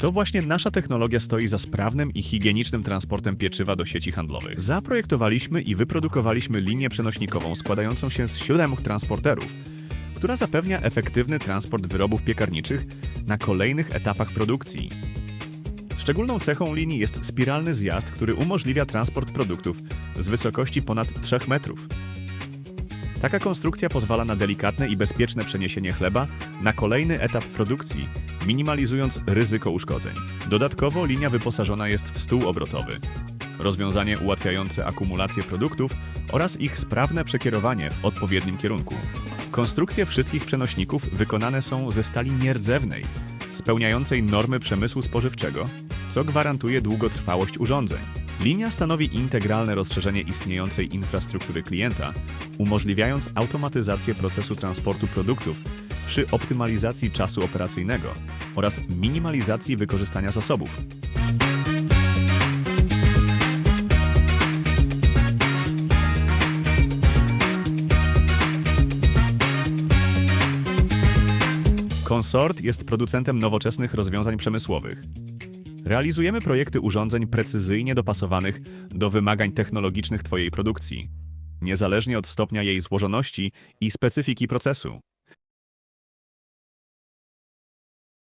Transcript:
To właśnie nasza technologia stoi za sprawnym i higienicznym transportem pieczywa do sieci handlowych. Zaprojektowaliśmy i wyprodukowaliśmy linię przenośnikową składającą się z siedem transporterów, która zapewnia efektywny transport wyrobów piekarniczych na kolejnych etapach produkcji. Szczególną cechą linii jest spiralny zjazd, który umożliwia transport produktów z wysokości ponad 3 metrów. Taka konstrukcja pozwala na delikatne i bezpieczne przeniesienie chleba na kolejny etap produkcji, minimalizując ryzyko uszkodzeń. Dodatkowo linia wyposażona jest w stół obrotowy. Rozwiązanie ułatwiające akumulację produktów oraz ich sprawne przekierowanie w odpowiednim kierunku. Konstrukcje wszystkich przenośników wykonane są ze stali nierdzewnej, spełniającej normy przemysłu spożywczego, co gwarantuje długotrwałość urządzeń. Linia stanowi integralne rozszerzenie istniejącej infrastruktury klienta, umożliwiając automatyzację procesu transportu produktów przy optymalizacji czasu operacyjnego oraz minimalizacji wykorzystania zasobów. Consort jest producentem nowoczesnych rozwiązań przemysłowych. Realizujemy projekty urządzeń precyzyjnie dopasowanych do wymagań technologicznych Twojej produkcji, niezależnie od stopnia jej złożoności i specyfiki procesu.